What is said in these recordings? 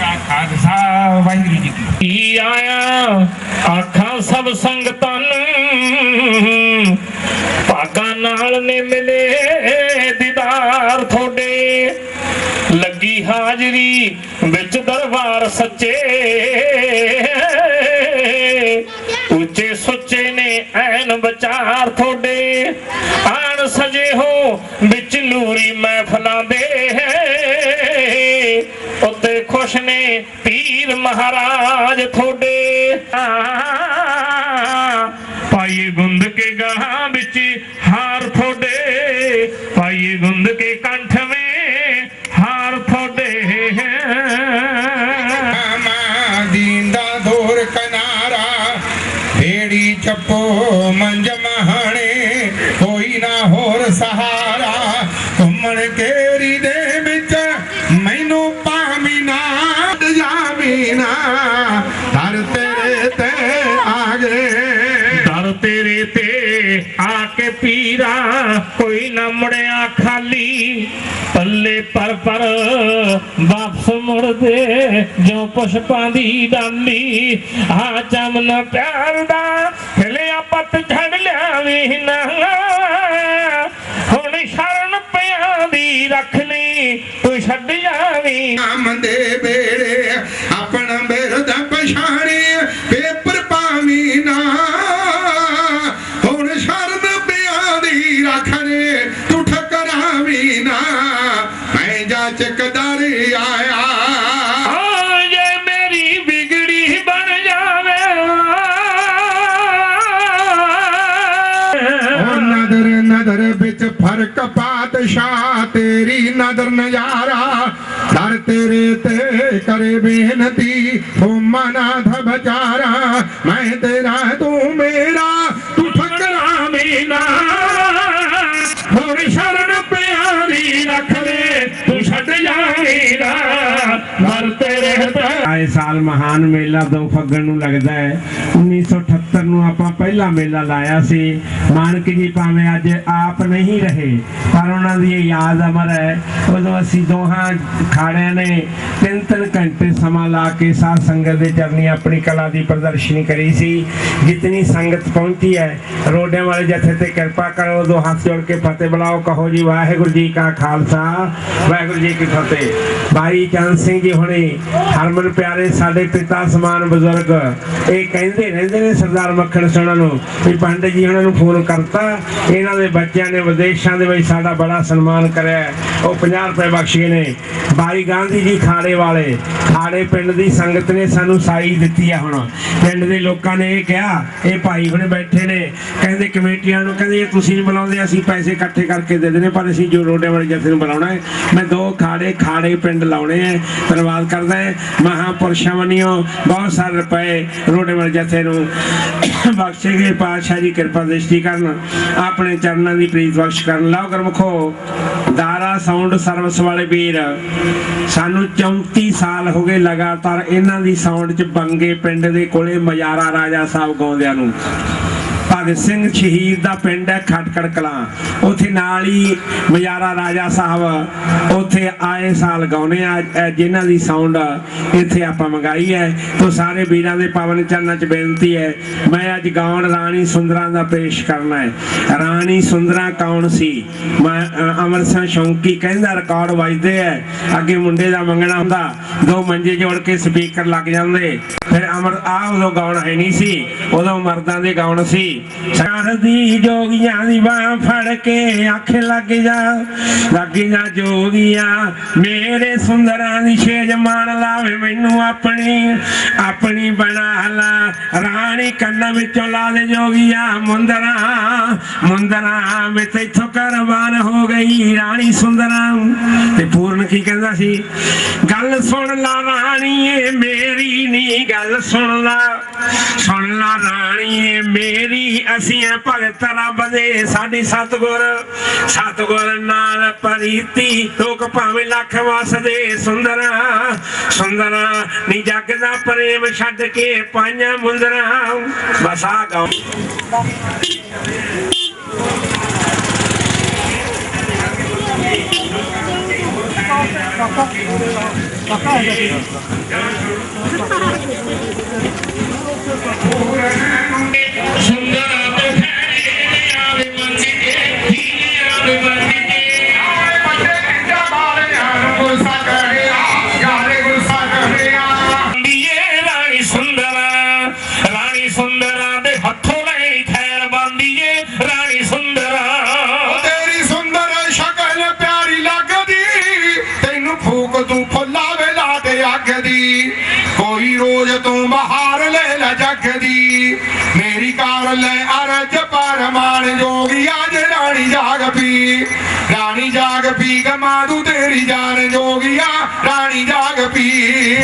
ਕਾ ਖਾਲਸਾ ਵਾਹਿਗੁਰੂ ਜੀ ਕੀ ਆਇਆ? ਆਖਾਂ ਸਭ ਸੰਗਤਾਂ ਨੂੰ, ਭਾਗਾਂ ਨਾਲ ਨੇ ਮਿਲੇ ਦੀਦਾਰ ਤੁਹਾਡੇ। ਲੱਗੀ ਹਾਜ਼ਰੀ ਵਿੱਚ ਦਰਬਾਰ ਸੱਚੇ। ਉੱਚੇ ਸੁੱਚੇ ਨੇ ਐਨ ਵਿਚਾਰ ਤੁਹਾਡੇ। ਆਣ ਸਜੇ ਹੋ ਉੱਤੇ ਨੇ ਪੀਰ ਮਹਾਰਾਜ ਤੁਹਾਡੇ ਪਾਈਏ ਗੁੰਦ ਕੇ ਗਾਹਾਂ ਵਿੱਚ ਹਾਰ ਤੁਹਾਡੇ ਪਾਈਏ ਗੁੰਦ ਕੇ ਕੰਠ ਵਿੱਚ ਹਾਰ ਤੁਹਾਡੇ ਮਾਮਾ ਦੀਂਦਾ ਦੂਰ ਕਿਨਾਰਾ ਢੇੜੀ ਚੱਪੋ ਮੰਜ ਪਰ ਵਾਪਸ ਮੁੜਦੇ ਜੋ ਪੁਸ਼ਪਾਂ ਦੀ ਡਾਲੀ ਆ ਚਮਨ ਪਿਆਰ ਦਾ ਹਿਲਿਆ ਪੱਤ ਛੱਡ ਲਿਆ ਵੀ ਨਾ। ਹੁਣ ਸ਼ਰਨ ਪਿਆ ਦੀ ਰੱਖ ਲਈ, ਤੂੰ ਛੱਡ ਜਾਵੀਂ ਨਾਮ ਦੇ ਬੇੜੇ ਆਪਣਾ ਬਿਰਦ ਪਛਾਣੇ ਤੇਰੇ ਤੇ ਕਰੇ ਬੇਨਤੀ ਤੂੰ ਮਨਾਥ ਬਚਾਰਾ, ਮੈਂ ਤੇਰਾ, ਤੂੰ ਮੇਰਾ, ਤੂੰ ਠਕਰਾ ਮੀਨਾ। ਹੁਣ ਸ਼ਰਨ ਪਿਆਰੀ ਰੱਖ ਲੈ ਤੂੰ ਛੱਡ ਜਾਏਗਾ ਮਰ ਤੇਰੇ ਆਏ ਸਾਲ ਮਹਾਨ ਮੇਲਾ ਦੋ ਫੱਗਣ ਨੂੰ ਲੱਗਦਾ ਹੈ 1978 ਨੂੰ ਆਪਾਂ ਪਹਿਲਾ ਮੇਲਾ ਲਾਇਆ ਸੀ। ਮਾਨਕ ਜੀ ਭਾਵੇਂ ਅੱਜ ਆਪ ਨਹੀਂ ਰਹੇ, ਪਰ ਉਹਨਾਂ ਦੀ ਯਾਦ ਅਮਰ ਹੈ। ਉਦੋਂ ਅਸੀਂ ਦੋਹਾਂ ਖਾੜਿਆਂ ਨੇ ਤਿੰਨ ਤਿੰਨ ਘੰਟੇ ਸਮਾਂ ਲਾ ਕੇ ਸਾਧ ਸੰਗਤ ਦੇ ਚਰਨੀ ਆਪਣੀ ਕਲਾ ਦੀ ਪ੍ਰਦਰਸ਼ਨੀ ਕਰੀ ਸੀ। ਜਿਤਨੀ ਸੰਗਤ ਪਹੁੰਚੀ ਹੈ, ਰੋਡਿਆਂ ਵਾਲੇ ਜਥੇ ਤੇ ਕਿਰਪਾ ਕਰੋ ਦੋ ਹੱਥ ਜੋੜ ਕੇ ਫਤਿਹ ਬੁਲਾਓ, ਕਹੋ ਜੀ, ਵਾਹਿਗੁਰੂ ਜੀ ਕਾ ਖਾਲਸਾ, ਵਾਹਿਗੁਰੂ ਜੀ ਕੀ ਫਤਿਹ। ਭਾਈ ਚੰਦ ਸਿੰਘ ਜੀ ਹੁਣੇ ਹਰਮਨ ਪਿਆਰੇ ਸਾਡੇ ਪਿਤਾ ਸਮਾਨ ਬਜ਼ੁਰਗ, ਇਹ ਕਹਿੰਦੇ ਰਹਿੰਦੇ ਨੇ ਸਰਦਾਰ ਮੱਖਣ ਸੋਣਾ ਨੂੰ। ਵੀ ਪੰਡਿਤ ਜੀ ਉਹਨਾਂ ਨੂੰ ਫੋਨ ਕਰਤਾ। ਇਹਨਾਂ ਦੇ ਬੱਚਿਆਂ ਨੇ ਵਿਦੇਸ਼ਾਂ ਦੇ ਵਿੱਚ ਸਾਡਾ ਬੜਾ ਸਨਮਾਨ ਕਰਿਆ। ਉਹ 50 ਰੁਪਏ ਬਖਸ਼ੇ ਨੇ। ਭਾਈ ਗਾਂਧੀ ਜੀ ਖਾੜੇ ਵਾਲੇ। ਖਾੜੇ ਪਿੰਡ ਦੀ ਸੰਗਤ ਨੇ ਸਾਨੂੰ ਸਾਈ ਦਿੱਤੀ ਆ ਹੁਣ। ਪਿੰਡ ਦੇ ਲੋਕਾਂ ਨੇ ਇਹ ਕਿਹਾ, ਇਹ ਭਾਈ ਹੁਣੇ ਬੈਠੇ ਨੇ। ਕਹਿੰਦੇ ਕਮੇਟੀਆਂ ਨੂੰ, ਕਹਿੰਦੇ ਤੁਸੀਂ ਨਹੀਂ ਬੁਲਾਉਂਦੇ, ਅਸੀਂ ਪੈਸੇ ਇਕੱਠੇ ਕਰਕੇ ਦੇ ਦੇਣੇ ਪਰ ਅਸੀਂ ਜੋ ਰੋਡੇ ਵਾਲੇ ਜਥੇ ਨੂੰ ਬੁਲਾਉਣਾ ਹੈ, ਮੈਂ ਦੋ ਖਾੜੇ ਖਾੜੇ ਪਿੰਡ ਲਾਉਣੇ ਹੈ। ਧੰਨਵਾਦ ਕਰਦਾ ਹੈ। ਮਹਾਪੁਰਸ਼ਾਂ ਵੰਨਿਓ, ਬਹੁਤ ਸਾਰੇ ਰੁਪਏ ਰੋਡੇ ਵਾਲੇ ਜਥੇ ਨੂੰ। ਬਖਸ਼ੇ ਗਏ ਪਾਤਸ਼ਾਹ ਦੀ ਕਿਰਪਾ ਦ੍ਰਿਸ਼ਟੀ ਕਰਨ, ਆਪਣੇ ਚਰਨਾਂ ਦੀ ਪ੍ਰੀਤ ਬਖਸ਼ ਕਰਨ। ਲਾਓ ਗੁਰਮੁਖੋ, ਦਾਰਾ ਸਾਊਂਡ ਸਰਵਿਸ ਵਾਲੇ ਵੀਰ, ਸਾਨੂੰ 34 ਸਾਲ ਹੋ ਗਏ ਲਗਾਤਾਰ ਇਹਨਾਂ ਦੀ ਸਾਊਂਡ 'ਚ ਬੰਗੇ ਪਿੰਡ ਦੇ ਕੋਲੇ ਮਜਾਰਾ ਰਾਜਾ ਸਾਹਿਬ ਗਾਉਂਦਿਆਂ ਨੂੰ। ਭਗਤ ਸਿੰਘ ਸ਼ਹੀਦ ਦਾ ਪਿੰਡ ਹੈ ਖਟਕੜ ਕਲਾਂ। ਉੱਥੇ ਨਾਲ ਹੀ ਮਜਾਰਾ ਰਾਜਾ ਸਾਹਿਬ ਉੱਥੇ ਆਏ ਸਾਲ ਗਾਉਨੇ ਆ। ਜਿਨ੍ਹਾਂ ਦੀ ਸਾਊਂਡ ਇੱਥੇ ਆਪਾਂ ਮੰਗਾਈ ਹੈ। ਤੋਂ ਸਾਰੇ ਵੀਰਾਂ ਦੇ ਪਵਨ ਚਰਨਾਂ 'ਚ ਬੇਨਤੀ ਹੈ ਮੈਂ ਅੱਜ ਗਾਉਣ ਰਾਣੀ ਸੁੰਦਰਾਂ ਦਾ ਪੇਸ਼ ਕਰਨਾ ਹੈ। ਰਾਣੀ ਸੁੰਦਰਾਂ ਕੌਣ ਸੀ? ਮੈਂ ਅ, ਅਮਰ ਸਿੰਘ ਸ਼ੌਂਕੀ ਕਹਿੰਦਾ ਰਿਕਾਰਡ ਵੱਜਦੇ ਐ ਅੱਗੇ ਮੁੰਡੇ ਦਾ ਮੰਗਣਾ ਹੁੰਦਾ ਦੋ ਮੰਜੇ ਜੋੜ ਕੇ ਸਪੀਕਰ ਲੱਗ ਜਾਂਦੇ। ਫਿਰ ਅਮਰ ਆ ਉਦੋਂ ਗਾਉਣ ਹੈ ਨਹੀਂ ਸੀ ਉਦੋਂ ਮਰਦਾਂ ਦੇ ਗਾਉਣ ਸੀ। ਸਰਦੀ ਜੋਗੀਆਂ ਦੀ ਬਾਹ ਫੜ ਕੇ ਅੱਖ ਲੱਗ ਜਾ। ਲੱਗ ਜਾ ਜੋਗੀਆਂ, ਮੇਰੇ ਸੁੰਦਰਾਂ ਦੀ ਛੇਜ ਮਾਣ ਲਾਵੇ ਮੈਨੂੰ ਆਪਣੀ। ਆਪਣੀ ਬਣਾ ਲਾ, ਰਾਣੀ ਕੰਨ ਵਿੱਚੋਂ ਲਾ ਦੇ ਜੋਗੀਆਂ ਮੁੰਦਰਾਂ। ਮੁੰਦਰਾਂ ਵਿੱਚ ਇੱਥੋਂ ਕਰਵਾਨ ਹੋ ਗਈ ਰਾਣੀ ਸੁੰਦਰਾਂ। ਤੇ ਪੂਰਨ ਕੀ ਕਹਿੰਦਾ ਸੀ? ਗੱਲ ਸੁਣ ਲਾ ਰਾਣੀਏ, ਮੇਰੀ ਨੀ ਗੱਲ ਸੁਣ ਲਾ। ਸੁਣ ਲਾ ਰਾਣੀਏ, ਮੇਰੀ ਅਸੀਂ ਆ ਭਗਤ ਰੱਬ ਦੇ ਸਾਡੀ ਸਤਗੁਰ ਸਤਗੁਰ ਨਾਲ ਪ੍ਰੀਤੀ, ਲੋਕ ਭਾਵੇਂ ਲੱਖ ਵਸਦੇ, ਸੁੰਦਰਾ ਸੁੰਦਰਾ ਨੀ ਜੱਗ ਦਾ ਪ੍ਰੇਮ ਛੱਡ ਕੇ ਪਾਈਆਂ ਮੁੰਦਰਾ। ਬਸ ਗਾਉ। ਸੁੰਦਰ ਕਾਰ ਲੈ ਅਰਜ ਪਰਮਾਨ ਜੋਗੀ ਅੱਜ ਰਾਣੀ ਜਾਗ ਪੀ। ਰਾਣੀ ਜਾਗ ਪੀ ਗਮਾ ਤੂੰ ਤੇਰੀ ਜਾਨ ਜੋਗੀਆ, ਰਾਣੀ ਜਾਗ ਪੀ।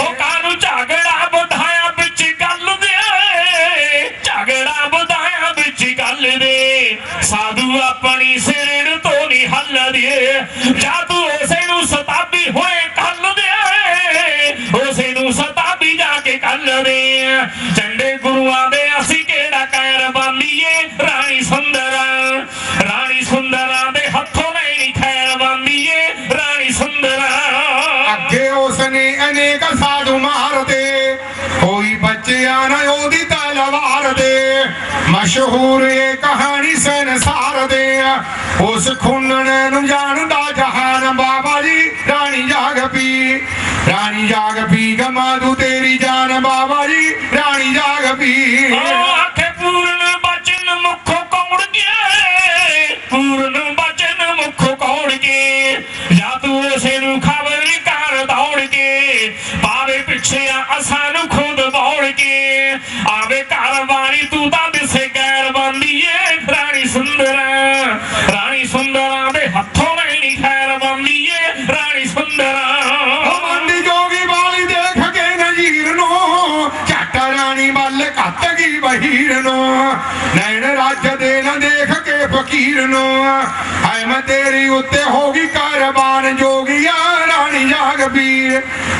ਜਾ ਕੇ ਚੰਡੇ ਗੁਰੂਆਂ ਦੇ ਅਸੀਂ ਕਿਹੜਾ ਕਹਿਰ ਬਾਲੀਏ ਰਾਣੀ ਸੁੰਦਰਾ ਰਾਣੀ ਸੁੰਦਰਾ ਦੇ ਹੱਥੋਂ ਨਹੀਂ ਖੈਰ ਬਾਲੀਏ ਰਾਣੀ ਸੁੰਦਰਾ। ਅੱਗੇ ਉਸਨੇ ਅਨੇਕ ਸਾਧੂ ਮਾਰਦੇ। ਕੋਈ ਬਚਿਆ ਨਾ ਉਹਦੀ ਤਲਵਾਰ ਦੇ। ਮਸ਼ਹੂਰ ਇਹ ਕਹਾਣੀ ਸੰਸਾਰ ਦੇ ਉਸ ਖੁੰਨਣ ਨੂੰ ਜਾਣਦਾ ਜਹਾਨ ਬਾਬਾ ਜੀ, ਰਾਣੀ ਜਾਗ ਪੀ। ਰਾਣੀ ਜਾਗ ਪੀ ਗਮਾਦੂ ਪੀ ਆਖੇ ਪੂਰਨ ਬਚਨ ਮੁਖ ਕੌੜ ਗਿਆ ਪੂਰਨ ਬਚਨ ਮੁਖ ਕੌੜ ਕੇ ਜਾਂ ਤੂੰ ਉਸੇ ਨੂੰ ਖਬਰ ਕਰ ਦੌੜ ਕੇ ਪਾਵੇ ਪਿੱਛੇ ਅਸਾਂ ਨੂੰ ਖੁਦ ਬੌੜ ਕੇ ਆਵੇ ਘਰ ਵਾਲੀ ਤੂੰ ਤਾਂ ਬਹੀਰ ਨੂੰ ਨੈਣ ਰਾਜ ਦੇ ਨਾ ਦੇਖ ਕੇ ਫਕੀਰ ਨੂੰ ਹਾਏ, ਮੈਂ ਤੇਰੀ ਉੱਤੇ ਹੋ ਗਈ ਕਾਰਬਾਨ ਜੋਗੀਆ ਰਾਣੀ ਜਾਗ ਪੀ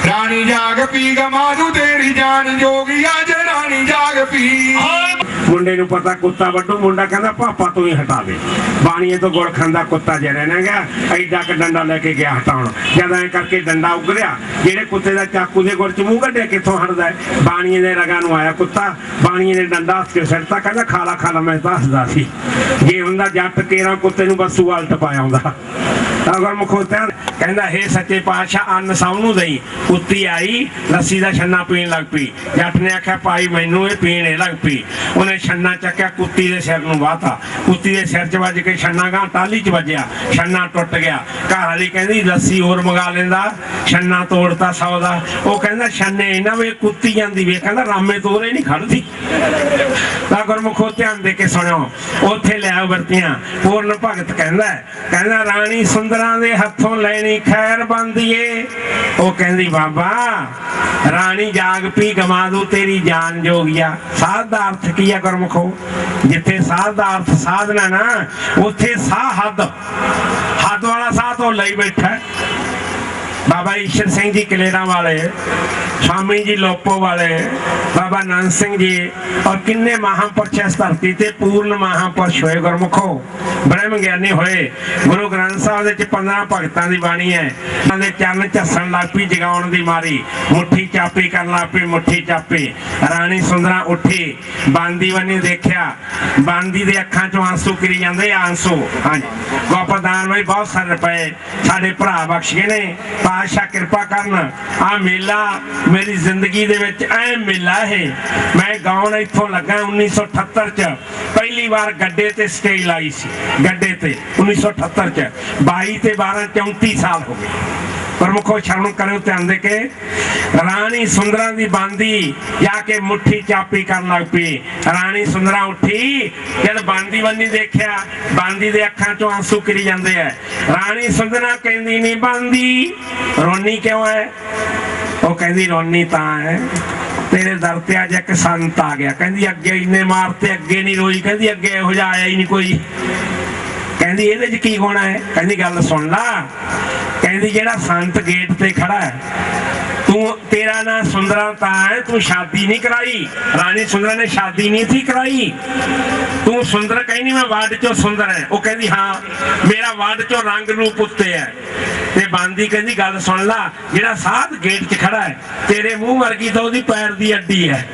ਰਾਣੀ ਜਾਗ ਪੀ ਗਮਾਦੂ ਤੇਰੀ ਜਾਨ ਜੋਗੀਆ ਜੇ ਰਾਣੀ ਜਾਗ ਪੀ ਮੁੰਡੇ ਨੂੰ ਪਤਾ ਕੁੱਤਾ ਵੱਡੂ, ਮੁੰਡਾ ਕਹਿੰਦਾ, ਪਾਪਾ, ਤੂੰ ਹੀ ਹਟਾ ਦੇ। ਬਾਣੀਏ ਤੋਂ ਗੁੜ ਖਾਂਦਾ ਕੁੱਤਾ ਜਿਹੜਾ ਨਾ ਗਿਆ ਐਡਾ ਕ ਡੰਡਾ ਲੈ ਕੇ ਗਿਆ ਹਟਾਉਣ। ਜਦ ਐ ਕਰਕੇ ਡੰਡਾ ਉਗਰਿਆ ਜਿਹੜੇ ਕੁੱਤੇ ਦਾ ਚਾਕੂ ਦੇ ਗੁੜ ਚ ਮੂੰਹ ਕੱਢਿਆ, ਕਿੱਥੋਂ ਹਟਦਾ ਹੈ? ਬਾਣੀਏ ਦੇ ਰਗਾਂ ਨੂੰ ਆਇਆ ਕੁੱਤਾ। ਬਾਣੀਏ ਨੇ ਡੰਡਾ ਹੱਥ ਕੇ ਸਿੱਟਤਾ ਕਹਿੰਦਾ ਖਾਲਾ ਖਾਲਾ, ਮੈਂ ਦੱਸਦਾ ਸੀ। ਜੇ ਹੁੰਦਾ ਜੱਟ ਕੇਰਾ ਕੁੱਤੇ ਨੂੰ ਬਸੂ ਉਲਟ ਪਾਇਆ ਹੁੰਦਾ ਅਗਰ ਮੁਖੋਤਿਆਂ ਕਹਿੰਦਾ, ਹੇ ਸੱਚੇ ਪਾਤਸ਼ਾਹ, ਅੰਨ ਸਭ ਨੂੰ ਦਈ। ਕੁੱਤੀ ਆਈ, ਲੱਸੀ ਦਾ ਛੰਨਾ ਪੀਣ ਲੱਗ ਪਈ। ਜੱਟ ਨੇ ਆਖਿਆ, ਭਾਈ, ਮੈਨੂੰ ਇਹ ਪੀਣ ਇਹ ਲੱਗ ਪਈ। ਉਹਨੇ ਛੰਨਾ ਚੱਕਿਆ, ਕੁੱਤੀ ਦੇ ਸਿਰ ਨੂੰ ਵਾਤਾ ਕੁੱਤੀ ਦੇ ਸਿਰ 'ਚ ਵੱਜ ਕੇ ਛੰਨਾ ਗਾਂ ਟਾਲੀ 'ਚ ਵੱਜਿਆ। ਛੰਨਾ ਟੁੱਟ ਗਿਆ। ਘਰ ਵਾਲੀ ਕਹਿੰਦੀ, ਲੱਸੀ ਹੋਰ ਮੰਗਾ ਲੈਂਦਾ। ਛੰਨਾ ਤੋੜਤਾ ਸੌ ਦਾ। ਉਹ ਕਹਿੰਦਾ, ਛੰਨੇ ਇਹਨਾਂ ਵੇ ਕੁੱਤੀ ਜਾਂਦੀ ਵੇ। ਕਹਿੰਦਾ, ਰਾਮੇ ਤੋਰੇ ਨਹੀਂ ਖੜਦੀ। ਤਾਂ ਗੁਰਮੁਖੋ ਧਿਆਨ ਦੇ ਕੇ ਸੁਣਿਓ। ਉੱਥੇ ਲੈ ਵਰਤੀਆਂ। ਪੂਰਨ ਭਗਤ ਕਹਿੰਦਾ ਕਹਿੰਦਾ, ਰਾਣੀ ਸੁੰਦਰ ਦੇ ਹੱਥੋਂ ਲੈਣੀ ਖੈਰ ਬੰਦੀਏ। ਉਹ ਕਹਿੰਦੀ, ਬਾਬਾ, ਰਾਣੀ ਜਾਗ ਪੀ ਗਵਾ ਦੂ ਤੇਰੀ ਜਾਨ ਜੋਗਿਆ ਸਾਧ ਦਾ ਅਰਥ ਕੀ ਹੈ ਗੁਰਮੁਖੋ? ਜਿੱਥੇ ਸਾਧ ਦਾ ਅਰਥ ਸਾਧਨਾ ਨਾ, ਉੱਥੇ ਸਾਹ ਹੱਦ। ਹੱਦ ਵਾਲਾ ਸਾਹ ਤੋਂ ਲਈ ਬੈਠਾ। ਬਾਬਾ ਈਸ਼ਰ ਸਿੰਘ ਜੀ ਕਲੇਰਾਂ ਵਾਲੇ, ਸ਼ਾਮੀ ਜੀ ਲੋਪੋ ਵਾਲੇ, ਬਾਬਾ ਨੰਦ ਸਿੰਘ ਜੀ, ਔਰ ਕਿੰਨੇ ਮਹਾਂਪੁਰਸ਼ ਇਸ ਧਰਤੀ ਤੇ ਪੂਰਨ ਮਹਾਂਪੁਰਸ਼ ਹੋਏ ਗੁਰਮੁਖੋ। ਬ੍ਰਹਮ ਗਿਆਨੀ ਹੋਏ। ਗੁਰੂ ਗ੍ਰੰਥ ਸਾਹਿਬ ਦੇ ਚ 15 ਭਗਤਾਂ ਦੀ ਬਾਣੀ ਹੈ। ਉਹਨਾਂ ਦੇ ਚਰਨ ਝੱਸਣ ਲੱਗ ਜਗਾਉਣ ਦੀ ਮਾਰੀ। ਮੁੱਠੀ ਚਾਪੀ ਕਰਨ ਲੱਗ ਪਈ ਮੁੱਠੀ ਚਾਪੀ। ਰਾਣੀ ਸੁੰਦਰਾ ਉੱਠੀ। ਬਾਂਦੀ ਵੰਨੀ ਦੇਖਿਆ। ਬਾਂਦੀ ਦੇ ਅੱਖਾਂ ਚੋਂ ਆਂਸੂ ਕਿਰੀ ਜਾਂਦੇ ਆਂਸੂ। ਹਾਂਜੀ। ਗੋਪਦਾਨ ਵੀ ਬਹੁਤ ਸਾਰੇ ਪਏ। ਸਾਡੇ ਭਰਾ ਬਖਸ਼ ਗਏ ਨੇ। ਪਾਤਸ਼ਾਹ ਕਿਰਪਾ ਕਰਨ। ਆ ਮੇਲਾ ਮੇਰੀ ਜ਼ਿੰਦਗੀ ਦੇ ਵਿੱਚ ਐ ਮੇਲਾ ਹੈ। ਮੈਂ ਗਾਉਣ ਇੱਥੋਂ ਲੱਗਾ 1978 ਚ। ਪਹਿਲੀ ਵਾਰ ਗੱਡੇ ਤੇ ਸਟੇਜ ਲਾਈ ਸੀ। ਗੱਡੇ ਤੇ 1978 ਚ। 22 ਤੇ 12 34 ਸਾਲ ਹੋ ਗਏ। ਪ੍ਰਮੁਖੋ ਸ਼ਰਣ ਕਰਿਓ ਧਿਆਨ ਦੇ ਕੇ ਰਾਣੀ ਸੁੰਦਰਾਂ ਦੀ ਬਾਂਦੀ ਜਾ ਕੇ ਚਾਪੀ ਕਰਨ ਲੱਗ ਪਈ। ਰਾਣੀ ਸੁੰਦਰਾਂ ਉੱਠੀ, ਜਦ ਬਾਂਦੀ ਬੰਨੀ ਦੇਖਿਆ, ਬਾਂਦੀ ਦੇ ਅੱਖਾਂ ਚੋਂ ਆਂਸੂ ਕਿਰੀ ਜਾਂਦੇ ਐ ਰਾਣੀ ਸੁੰਦਰਾਂ ਕਹਿੰਦੀ ਨਹੀਂ ਬਾਂਦੀ, ਰੋਣੀ ਕਿਉਂ ਹੈ ਉਹ ਕਹਿੰਦੀ, ਰੋਣੀ ਤਾਂ ਹੈ ਤੇਰੇ ਦਰ ਤੇ ਅੱਜ ਇੱਕ ਸੰਤ ਆ ਗਿਆ। ਕਹਿੰਦੀ, ਅੱਗੇ ਇੰਨੇ ਮਾਰਤੇ ਅੱਗੇ ਨਹੀਂ ਰੋਈ। ਕਹਿੰਦੀ, ਅੱਗੇ ਇਹੋ ਜਿਹਾ ਆਇਆ ਹੀ ਨਹੀਂ ਕੋਈ। ਕਹਿੰਦੀ, ਇਹਦੇ 'ਚ ਕੀ ਹੋਣਾ ਹੈ ਕਹਿੰਦੀ, ਗੱਲ ਸੁਣ ਲਾ ਕਹਿੰਦੀ ਜਿਹੜਾ ਸੰਤ ਗੇਟ ਤੇ ਖੜਾ ਹੈ, ਤੂੰ ਤੇਰਾ ਨਾਂ ਸੁੰਦਰਾ ਤਾਂ ਹੈ, ਤੂੰ ਸ਼ਾਦੀ ਨਹੀਂ ਕਰਾਈ। ਰਾਣੀ ਸੁੰਦਰਾ ਨੇ ਸ਼ਾਦੀ ਨਹੀਂ ਸੀ ਕਰਾਈ। ਤੂੰ ਸੁੰਦਰ ਕਹਿੰਦੀ ਮੈਂ ਵਾਰਡ ਚੋਂ ਸੁੰਦਰ ਹੈ। ਉਹ ਕਹਿੰਦੀ, ਹਾਂ, ਮੇਰਾ ਵਾਰਡ ਚੋਂ ਰੰਗ ਰੂਪ ਉੱਤੇ ਹੈ। ਤੇ ਬਾਂਦੀ ਕਹਿੰਦੀ, ਗੱਲ ਸੁਣ ਲਾ, ਜਿਹੜਾ ਸਾਧ ਗੇਟ 'ਚ ਖੜਾ ਹੈ, ਤੇਰੇ ਮੂੰਹ ਵਰਗੀ ਤਾਂ ਉਹਦੀ ਪੈਰ ਦੀ ਅੱਡੀ ਹੈ।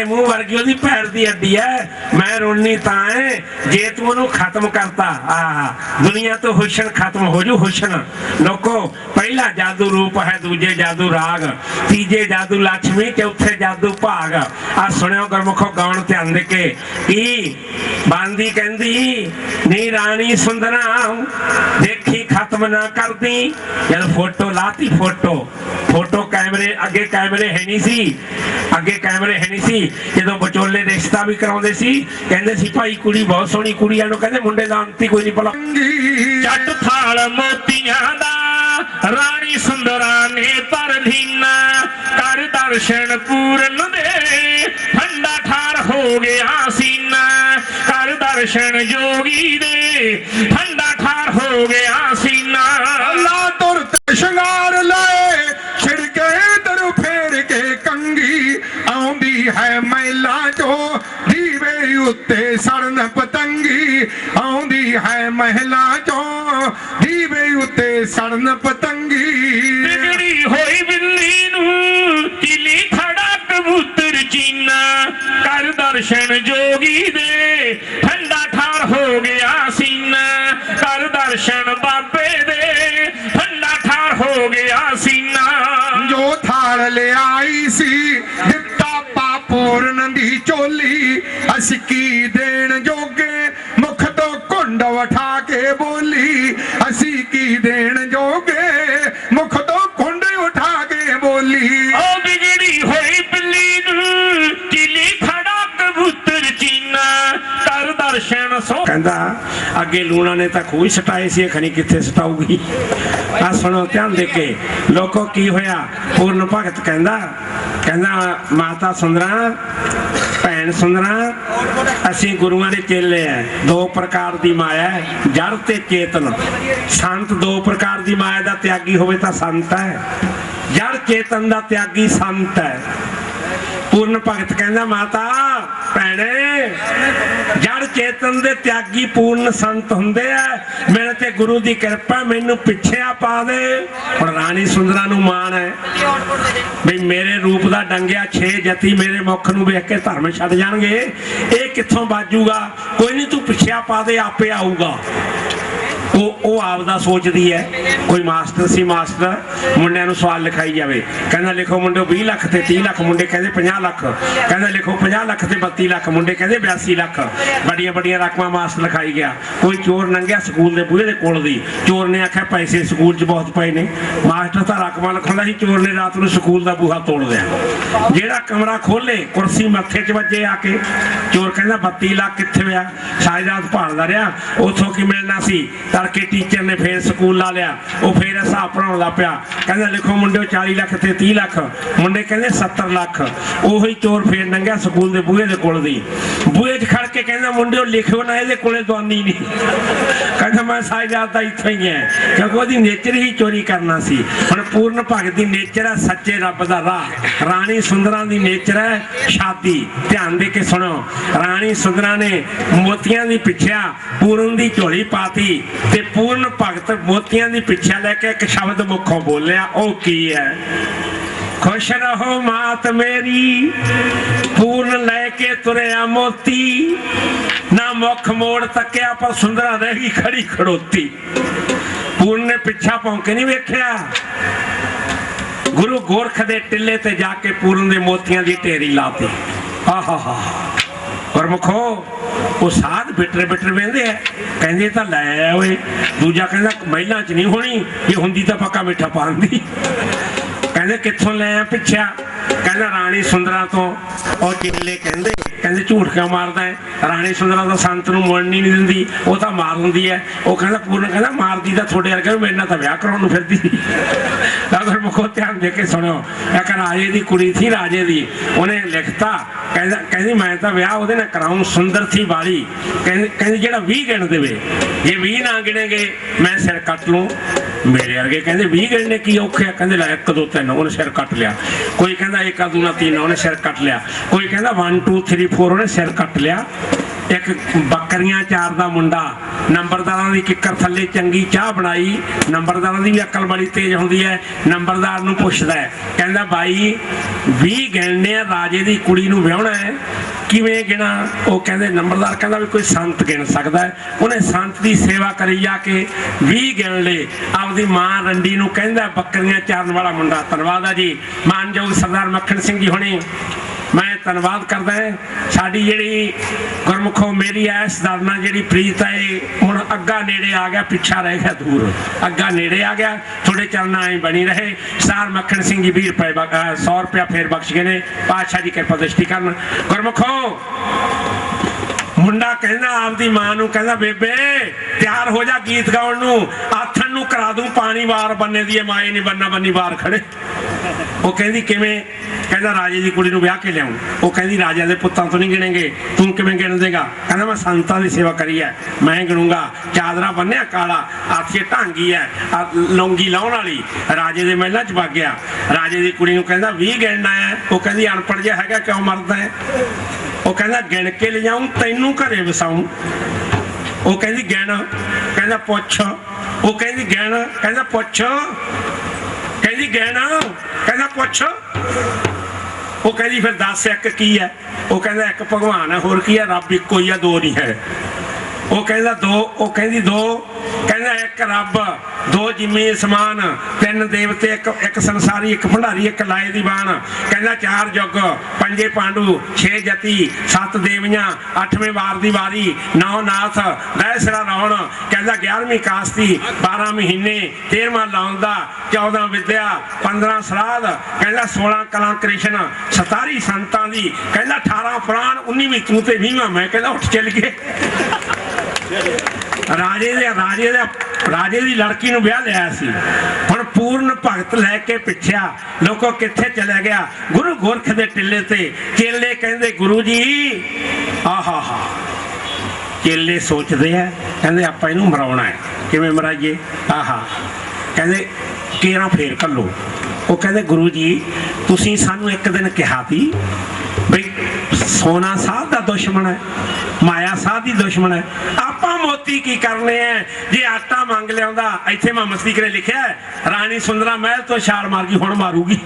ਤੇਰੇ ਮੂੰਹ ਵਰਗੀ ਉਹਦੀ ਪੈਰ ਦੀ ਅੱਡੀ ਹੈ ਮੈਂ ਰੋਣੀ ਤਾਂ ਹੈ ਜੇ ਤੂੰ ਉਹਨੂੰ ਖਤਮ ਕਰਤਾ, ਆਹ, ਦੁਨੀਆ ਤੋਂ ਹੁਸਨ ਖਤਮ ਹੋ ਜੂ ਹੁਸਨ ਲੋਕੋ, ਪਹਿਲਾ ਜਾਦੂ ਰੂਪ ਹੈ, ਦੂਜੇ ਜਾਦੂ ਰਾਗ, ਤੀਜੇ ਜਾਦੂ ਲక్ష్ਮੀ ਚੌਥੇ ਜਾਦੂ ਭਾਗ। ਆ ਸੁਣਿਓ ਗੁਰਮੁਖੋ ਗਾਉਣ ਧਿਆਨ ਦੇ ਕੇ। ਕੀ ਬਾਂਦੀ ਕਹਿੰਦੀ, ਨੀ ਰਾਣੀ ਸੁੰਦਰਾ, ਦੇਖੀ ਖਤਮ ਨਾ ਕਰਦੀ। ਜਦ ਫੋਟੋ ਲਾਤੀ ਫੋਟੋ। ਫੋਟੋ ਕੈਮਰੇ, ਅੱਗੇ ਕੈਮਰੇ ਹੈ ਨਹੀਂ ਸੀ। ਅੱਗੇ ਕੈਮਰੇ ਹੈ ਨਹੀਂ ਸੀ। ਜਦੋਂ ਵਿਚੋਲੇ ਰਿਸ਼ਤਾ ਵੀ ਕਰਾਉਂਦੇ ਸੀ, ਕਹਿੰਦੇ ਸੀ, ਭਾਈ ਕੁੜੀ ਬਹੁਤ ਸੋਹਣੀ ਕੁੜੀਆਂ ਨੂੰ ਕਹਿੰਦੇ, ਮੁੰਡੇ ਦਾ ਅੰਤੀ ਕੋਈ ਨਹੀਂ ਭਲਾ ਜੱਟ ਥਾਲ ਮੋਤੀਆਂ ਦਾ, ਰਾਣੀ ਸੁੰਦਰਾ ਨੇ ਪਰ ਕਰ ਦਰਸ਼ਨ ਪੂਰਨ ਦੇ, ਠੰਡਾ ਠਾਰ ਹੋ ਗਿਆ ਸੀਨਾ। ਕਰ ਦਰਸ਼ਨ ਜੋਗੀ ਦੇ, ਠੰਡਾ ਠਾਰ ਹੋ ਗਿਆ ਸੀਨਾ। ਅੱਲਾ ਤੁਰ ਤੇ ਸ਼ਿੰਗਾਰ ਲਾਏ ਹੈ ਮਹਿਲਾ ਚੋ ਦੀਵੇ ਉੱਤੇ ਸੜਨ ਪਤੰਗੀ, ਆਉਂਦੀ ਹੈ ਮਹਿਲਾ ਚੋ ਦੀਵੇ ਉੱਤੇ ਸੜਨ ਪਤੰਗੀ। ਬਿਗੜੀ ਹੋਈ ਬਿੱਲੀ ਨੂੰ ਕਿਲੀ ਖੜਾ ਕਬੂਤਰ ਚੀਨਾ ਕਰ ਦਰਸ਼ਨ ਜੋਗੀ ਦੇ ਠੰਡਾ ਠਾਰ ਹੋ ਗਿਆ ਸੀਨਾ। ਕਰ ਦਰਸ਼ਨ ਸੋ ਕਹਿੰਦਾ, ਅੱਗੇ ਲੂਣਾ ਨੇ ਤਾਂ ਖੂਹ ਸਟਾਏ ਸੀ ਖਣੀ ਕਿੱਥੇ ਸਟਾਊਗੀ? ਆ ਸੁਣੋ ਧਿਆਨ ਦੇ ਕੇ। ਲੋਕੋ, ਕੀ ਹੋਇਆ? ਪੂਰਨ ਭਗਤ ਕਹਿੰਦਾ ਕਹਿੰਦਾ, ਮਾਤਾ ਸੁੰਦਰਾ, ਭੈਣ ਸੁੰਦਰਾ, ਅਸੀਂ ਗੁਰੂਆਂ ਦੇ ਚੇਲੇ ਆ। ਦੋ ਪ੍ਰਕਾਰ ਦੀ ਮਾਇਆ ਹੈ, ਜੜ ਤੇ ਚੇਤਨ। ਸੰਤ ਦੋ ਪ੍ਰਕਾਰ ਦੀ ਮਾਇਆ ਦਾ ਤਿਆਗੀ ਹੋਵੇ ਤਾਂ ਸੰਤ ਹੈ। ਜੜ ਚੇਤਨ ਦਾ ਤਿਆਗੀ ਸੰਤ ਹੈ। ਪੂਰਨ ਭਗਤ ਕਹਿੰਦਾ, ਮਾਤਾ, ਭੈਣੇ ਚੇਤਨ ਦੇ ਤਿਆਗੀ ਪੂਰਨ ਸੰਤ ਹੁੰਦੇ ਆ। ਮੇਰੇ ਤੇ ਗੁਰੂ ਦੀ ਕਿਰਪਾ ਮੈਨੂੰ ਪਿੱਛੇ ਪਾ ਦੇ। ਹੁਣ ਰਾਣੀ ਸੁੰਦਰਾ ਨੂੰ ਮਾਣ ਹੈ। ਵੀ ਮੇਰੇ ਰੂਪ ਦਾ ਡੰਗਿਆ ਛੇ ਜਤੀ ਮੇਰੇ ਮੁਖ ਨੂੰ ਵੇਖ ਕੇ ਧਰਮ ਛੱਡ ਜਾਣਗੇ। ਇਹ ਕਿੱਥੋਂ ਬਾਜੂਗਾ? ਕੋਈ ਨਹੀਂ ਤੂੰ ਪਿੱਛੇ ਪਾ ਦੇ, ਆਪੇ ਆਊਗਾ। ਉਹ ਉਹ ਆਪਦਾ ਸੋਚਦੀ ਹੈ, ਕੋਈ ਮਾਸਟਰ ਸੀ ਮਾਸਟਰ, ਮੁੰਡਿਆਂ ਨੂੰ ਸਵਾਲ ਲਿਖਾਈ ਜਾਵੇ। ਕਹਿੰਦਾ ਲਿਖੋ ਮੁੰਡਿਓ 20 ਲੱਖ ਤੇ 30 ਲੱਖ ਮੁੰਡੇ ਕਹਿੰਦੇ 50 ਲੱਖ। ਕਹਿੰਦਾ ਲਿਖੋ 50 ਲੱਖ ਤੇ 32 ਲੱਖ ਮੁੰਡੇ ਕਹਿੰਦੇ 82 ਲੱਖ। ਬੜੀਆਂ ਬੜੀਆਂ ਰਕਮਾਂ ਮਾਸਟਰ ਲਿਖਾਈ ਗਿਆ। ਕੋਈ ਚੋਰ ਲੰਘਿਆ ਸਕੂਲ ਦੇ ਬੂਹੇ ਦੇ ਕੋਲ ਦੀ। ਚੋਰ ਨੇ ਆਖਿਆ, ਪੈਸੇ ਸਕੂਲ 'ਚ ਬਹੁਤ ਪਏ ਨੇ। ਮਾਸਟਰ ਤਾਂ ਰਕਮਾਂ ਲਿਖਾਉਂਦਾ ਸੀ, ਚੋਰ ਨੇ ਰਾਤ ਨੂੰ ਸਕੂਲ ਦਾ ਬੂਹਾ ਤੋੜ ਲਿਆ। ਜਿਹੜਾ ਕਮਰਾ ਖੋਲੇ ਕੁਰਸੀ ਮੱਥੇ 'ਚ ਵੱਜੇ ਆ ਕੇ, ਚੋਰ ਕਹਿੰਦਾ 32 ਲੱਖ ਕਿੱਥੇ ਹੋਇਆ ਸਾਰੀ ਰਾਤ ਭਾਲਦਾ ਰਿਹਾ। ਉੱਥੋਂ ਕੀ ਮਿਲਣਾ ਸੀ? ਕਰਕੇ ਟੀਚਰ ਨੇ ਫੇਰ ਸਕੂਲ ਲਾ ਲਿਆ, ਉਹ ਫੇਰ ਹਿਸਾਬ ਪੜਾਉਣ ਲੱਗ ਪਿਆ। ਕਹਿੰਦਾ ਲਿਖੋ ਮੁੰਡਿਓ 40 ਲੱਖ ਤੇ 30 ਲੱਖ। ਮੁੰਡੇ ਕਹਿੰਦੇ 70 ਲੱਖ। ਉਹੀ ਚੋਰ ਫੇਰ ਨੰਗਿਆ ਸਕੂਲ ਦੇ ਬੂਹੇ ਦੇ ਕੋਲ ਦੀ। ਬੂਹੇ 'ਚ ਖੜ ਕੇ ਕਹਿੰਦਾ, ਮੁੰਡਿਓ, ਲਿਖਿਓ ਨਾ, ਇਹਦੇ ਕੋਲੇ ਦਵਾਨੀ ਨਹੀਂ। ਕਹਿੰਦਾ, ਮੈਂ ਸਾਰੀ ਰਾਤ ਦਾ ਇੱਥੇ ਹੀ ਐ। ਕਿਉਂਕਿ ਉਹਦੀ ਨੇਚਰ ਹੀ ਚੋਰੀ ਕਰਨਾ ਸੀ। ਹੁਣ ਪੂਰਨ ਭਗਤ ਦੀ ਨੇਚਰ ਹੈ ਸੱਚੇ ਰੱਬ ਦਾ ਰਾਹ। ਰਾਣੀ ਸੁੰਦਰਾਂ ਦੀ ਨੇਚਰ ਹੈ ਸ਼ਾਦੀ ਧਿਆਨ ਦੇ ਕੇ ਸੁਣੋ। ਰਾਣੀ ਸੁੰਦਰਾਂ ਨੇ ਮੋਤੀਆਂ ਦੀ ਪਿੱਛਿਆ ਪੂਰਨ ਦੀ ਝੋਲੀ ਪਾਤੀ। ਤੇ ਪੂਰਨ ਭਗਤ ਮੋਤੀਆਂ ਦੀ ਪਿੱਛਿਆ ਲੈ ਕੇ ਇੱਕ ਸ਼ਬਦ ਮੁਖੋਂ ਬੋਲਿਆ, ਉਹ ਕੀ ਹੈ? ਖੁਸ਼ ਰਹੋ ਮਾਤ ਮੇਰੀ, ਪੂਰਨ ਲੈ ਕੇ ਤੁਰਿਆ ਮੋਤੀ। ਨਾ ਮੁਖ ਮੋੜ ਤੱਕਿਆ, ਪਰ ਸੁੰਦਰਾ ਰਹਿ ਗਈ ਖੜੀ ਖੜੋਤੀ। ਪੂਰਨ ਨੇ ਪਿੱਛਾ ਭੌਂਕੇ ਨਹੀਂ ਵੇਖਿਆ। ਗੁਰੂ ਗੋਰਖ ਦੇ ਟਿੱਲੇ ਤੇ ਜਾ ਕੇ ਪੂਰਨ ਦੇ ਮੋਤੀਆਂ ਦੀ ਢੇਰੀ ਲਾਤੀ। ਆਹਾਹਾ। ਗੁਰਮੁਖੋ ਉਹ ਸਾਧ ਬਿਟਰੇ ਬਿਟਰੇ ਵੇਂਦੇ ਆ। ਕਹਿੰਦੇ ਤਾਂ ਲੈ ਓਏ, ਦੂਜਾ ਕਹਿੰਦਾ ਮਹਿਲਾ ਚ ਨਹੀਂ ਹੋਣੀ ਇਹ ਹੁੰਦੀ ਤਾਂ ਪੱਕਾ ਮਿੱਠਾ ਪਾਉਂਦੀ ਕਹਿੰਦੇ ਕਿੱਥੋਂ ਲੈ ਆ ਪਿੱਛਾ? ਕਹਿੰਦਾ ਰਾਣੀ ਸੁੰਦਰਾ ਤੋਂ। ਉਹ ਚੇਲੇ ਕਹਿੰਦੇ। ਕਹਿੰਦੇ ਝੂਠ ਕਿਉਂ ਮਾਰਦਾ ਹੈ? ਰਾਣੀ ਸੁੰਦਰਾ ਤਾਂ ਸੰਤ ਨੂੰ ਮੁੜਨ ਨਹੀਂ ਦਿੰਦੀ ਉਹ ਤਾਂ ਮਾਰ ਦਿੰਦੀ ਹੈ। ਉਹ ਕਹਿੰਦਾ ਪੂਰਨ ਕਹਿੰਦਾ ਮਾਰਦੀ ਤਾਂ ਤੁਹਾਡੇ ਵਰਗੇ ਮੇਰੇ ਨਾਲ ਤਾਂ ਵਿਆਹ ਕਰਾਉਣ ਨੂੰ ਫਿਰਦੀ। ਦਾਦਰ ਮੁਖੋ ਧਿਆਨ ਦੇ ਕੇ ਸੁਣਿਓ। ਇੱਕ ਰਾਜੇ ਦੀ ਕੁੜੀ ਸੀ ਰਾਜੇ ਦੀ। ਉਹਨੇ ਲਿਖਤਾ ਕਹਿੰਦਾ ਕਹਿੰਦੀ ਮੈਂ ਤਾਂ ਵਿਆਹ ਉਹਦੇ ਨਾਲ ਕਰਾਉਂ ਸੁੰਦਰ ਸੀ ਵਾਲੀ। ਕਹਿੰਦੀ ਕਹਿੰਦੀ ਜਿਹੜਾ 20 ਗਿਣ ਦੇਵੇ। ਜੇ 20 ਨਾ ਗਿਣੇਗੇ ਮੈਂ ਸਿਰ ਕੱਟ ਲੂੰ ਮੇਰੇ ਵਰਗੇ ਕਹਿੰਦੇ 20 ਗਿਣਨੇ ਕੀ ਔਖੇ ਆ? ਕਹਿੰਦੇ ਲੈ 1 2 3 ਉਹਨੇ ਸਿਰ ਕੱਟ ਲਿਆ। ਕੋਈ ਕਹਿੰਦਾ 1 2 3 ਉਹਨੇ ਸਿਰ ਕੱਟ ਲਿਆ। ਕੋਈ ਕਹਿੰਦਾ 1 2 3 4 ਉਹਨੇ ਸਿਰ ਕੱਟ ਲਿਆ। ਇੱਕ ਬੱਕਰੀਆਂ ਚਾਰ ਦਾ ਮੁੰਡਾ, ਨੰਬਰਦਾਰਾਂ ਦੀ ਕਿੱਕਰ ਥੱਲੇ ਚੰਗੀ ਚਾਹ ਬਣਾਈ, ਨੰਬਰਦਾਰਾਂ ਦੀ ਅਕਲ ਬੜੀ ਤੇਜ਼ ਹੁੰਦੀ ਹੈ, ਨੰਬਰਦਾਰ ਨੂੰ ਪੁੱਛਦਾ ਹੈ, ਕਹਿੰਦਾ ਬਾਈ 20 ਗਿਣਨੇ ਆ, ਰਾਜੇ ਦੀ ਕੁੜੀ ਨੂੰ ਵਿਆਹਣਾ ਹੈ, ਕਿਵੇਂ ਗਿਣਾ? ਉਹ ਕਹਿੰਦੇ, ਨੰਬਰਦਾਰ ਕਹਿੰਦਾ ਵੀ ਕੋਈ ਸੰਤ ਗਿਣ ਸਕਦਾ ਹੈ। ਉਹਨੇ ਸੰਤ ਦੀ ਸੇਵਾ ਕਰੀ ਜਾ ਕੇ 20 ਗਿਣ ਲਏ। ਆਪਦੀ ਮਾਂ ਰੰਡੀ ਨੂੰ ਕਹਿੰਦਾ, ਬੱਕਰੀਆਂ ਚਾਰਨ ਵਾਲਾ ਮੁੰਡਾ, ਧੰਨਵਾਦ ਆ ਜੀ। ਮਾਨਯੋਗ ਸਰਦਾਰ ਮੱਖਣ ਸਿੰਘ ਜੀ ਹੁਣੇ ਧੰਨਵਾਦ ਕਰਦਾ ਹਾਂ। ਸਾਡੀ ਜਿਹੜੀ ਗੁਰਮੁਖੋ ਮੇਰੀ ਐਸ ਦਰ ਜਿਹੜੀ ਪ੍ਰੀਤ ਹੈ ਹੁਣ ਅੱਗਾ ਨੇੜੇ ਆ ਗਿਆ, ਪਿੱਛਾ ਰਹਿ ਗਿਆ, ਦੂਰ। ਅੱਗਾ ਨੇੜੇ ਆ ਗਿਆ ਥੋੜੇ ਚਰਨਾਂ ਐ ਬਣੀ ਰਹੇ। ਸਰ ਮੱਖਣ ਸਿੰਘ ਜੀ 20 ਰੁਪਏ 100 ਰੁਪਏ ਫੇਰ ਬਖਸ਼ ਗਏ ਨੇ। ਪਾਤਸ਼ਾਹ ਦੀ ਕਿਰਪਾ ਦ੍ਰਿਸ਼ਟੀ ਕਰਨ। ਗੁਰਮੁਖੋ ਮੁੰਡਾ ਕਹਿੰਦਾ ਆਪਦੀ ਮਾਂ ਨੂੰ ਕਹਿੰਦਾ, ਬੇਬੇ, ਤਿਆਰ ਹੋ ਜਾ ਗੀਤ ਗਾਉਣ ਨੂੰ। ਆਥਣ ਨੂੰ ਕਰਾ ਦੂੰ, ਪਾਣੀ ਵਾਰ ਬੰਨੇ ਦੀ ਮਾਏ ਨਹੀਂ ਬੰਨਾ, ਬੰਨੀ ਵਾਰ ਖੜੇ। ਉਹ ਕਹਿੰਦੀ, ਕਿਵੇਂ? ਕਹਿੰਦਾ, ਰਾਜੇ ਦੀ ਕੁੜੀ ਨੂੰ ਵਿਆਹ ਕੇ ਲਿਆਉਂ। ਉਹ ਕਹਿੰਦੀ ਰਾਜਾ ਦੇ ਪੁੱਤਾਂ ਤੋਂ ਨਹੀਂ ਗਿਣੇਗੇ, ਤੂੰ ਕਿਵੇਂ ਗਿਣ ਦੇਗਾ ਕਹਿੰਦਾ, ਮੈਂ ਸੰਤਾਂ ਦੀ ਸੇਵਾ ਕਰੀ ਹੈ ਮੈਂ ਗਿਣੂੰਗਾ। ਚਾਦਰਾ ਬੰਨਿਆ ਕਾਲਾ ਆਖੇ ਢਾਂਗੀ ਹੈ ਲੌਂਗੀ ਲਾਉਣ ਵਾਲੀ। ਰਾਜੇ ਦੇ ਮਹਿਲਾਂ ਚ ਵਗ ਗਿਆ। ਰਾਜੇ ਦੀ ਕੁੜੀ ਨੂੰ ਕਹਿੰਦਾ 20 ਗਿਣਨਾ ਹੈ ਉਹ ਕਹਿੰਦੀ, ਅਨਪੜ੍ਹ ਜਿਹਾ ਹੈਗਾ, ਕਿਉਂ ਮਰਦਾ ਹੈ ਉਹ ਕਹਿੰਦਾ ਗਿਣ ਕੇ ਲਿਜਾਉਂ ਤੈਨੂੰ ਘਰੇ ਵਸਾਉਂ ਉਹ ਕਹਿੰਦੀ ਗਿਣ, ਕਹਿੰਦਾ ਪੁੱਛ। ਉਹ ਕਹਿੰਦੀ ਗਿਣ, ਕਹਿੰਦਾ ਪੁੱਛ। ਕਹਿੰਦੀ ਗਿਣ, ਕਹਿੰਦਾ ਪੁੱਛ। ਉਹ ਕਹਿੰਦੀ ਫਿਰ ਦੱਸ ਇੱਕ ਕੀ ਹੈ? ਉਹ ਕਹਿੰਦਾ ਇੱਕ ਭਗਵਾਨ ਹੈ, ਹੋਰ ਕੀ ਹੈ? ਰੱਬ ਇੱਕੋ ਹੀ ਹੈ, ਦੋ ਨਹੀਂ ਹੈ। ਉਹ ਕਹਿੰਦਾ ਦੋ, ਉਹ ਕਹਿੰਦੀ ਦੋ। ਕਹਿੰਦਾ ਇੱਕ ਰੱਬ, ਦੋ ਜਿਮੀ ਸਮਾਨ ਤਿੰਨ ਦੇਵਤੇ, ਇੱਕ ਇੱਕ ਸੰਸਾਰੀ, ਇੱਕ ਭੰਡਾਰੀ, ਇੱਕ ਲਾਏ ਦੀ ਬਾਣ। ਕਹਿੰਦਾ ਚਾਰ ਜੁਗ, ਪੰਜੇ ਪਾਂਡੂ, ਛੇ ਜਤੀ, ਸੱਤ ਦੇਵੀਆਂ, ਅੱਠਵੇਂ ਵਾਰ ਦੀ ਵਾਰੀ, ਨੌ ਨਾਥ, ਦਹਿ ਸਿਰਾ ਕਹਿੰਦਾ 11ਵੀਂ ਕਾਸਤੀ 12 ਮਹੀਨੇ 13ਵਾਂ ਲਾਉਂਦਾ 14 ਵਿਦਿਆ 15 ਸਰਾਧ ਕਹਿੰਦਾ 16 ਕਲਾ ਕ੍ਰਿਸ਼ਨ 27 ਸੰਤਾਂ ਦੀ। ਕਹਿੰਦਾ 18 ਪੁਰਾਣ 19ਵੀਂ ਤੂੰ ਤੇ 20ਵਾਂ ਮੈਂ, ਕਹਿੰਦਾ ਉੱਠ ਚੱਲ ਗਏ ਰਾਜੇ ਦੇ ਰਾਜੇ ਦੇ ਰਾਜੇ ਦੀ ਲੜਕੀ ਨੂੰ ਵਿਆਹ ਲਿਆ ਸੀ। ਹੁਣ ਪੂਰਨ ਭਗਤ ਲੈ ਕੇ ਪਿੱਛਿਆ। ਲੋਕੋ ਕਿੱਥੇ ਚਲੇ ਗਿਆ? ਗੁਰੂ ਗੋਰਖ ਦੇ ਟਿੱਲੇ ਤੇ। ਚੇਲੇ ਕਹਿੰਦੇ, ਗੁਰੂ ਜੀ, ਆਹਾ ਹਾ। ਚੇਲੇ ਸੋਚਦੇ ਆ। ਕਹਿੰਦੇ, ਆਪਾਂ ਇਹਨੂੰ ਮਰਾਉਣਾ ਹੈ। ਕਿਵੇਂ ਮਰਾਈਏ? ਆਹਾ। ਕਹਿੰਦੇ, ਕੇਰਾ ਫੇਰ ਕੱਲੋ। ਉਹ ਕਹਿੰਦੇ, ਗੁਰੂ ਜੀ, ਤੁਸੀਂ ਸਾਨੂੰ ਇੱਕ ਦਿਨ ਕਿਹਾ ਸੀ ਬਈ, ਸੋਨਾ ਸਾਹਿਬ ਦਾ ਦੁਸ਼ਮਣ ਹੈ। ਮਾਇਆ ਸਾਹਿਬ ਦੀ ਦੁਸ਼ਮਣ ਹੈ। ਆਪਾਂ ਮੋਤੀ ਕੀ ਕਰਨੇ ਐ? ਜੇ ਆਟਾ ਮੰਗ ਲਿਆਉਂਦਾ, ਇੱਥੇ ਮੈਂ ਮਸਤੀ ਕਰੇ ਲਿਖਿਆ ਰਾਣੀ ਸੁੰਦਰਾ ਮਹਿਲ ਤੋਂ ਛਾਲ ਮਾਰ ਗਈ ਹੁਣ ਮਾਰੂਗੀ।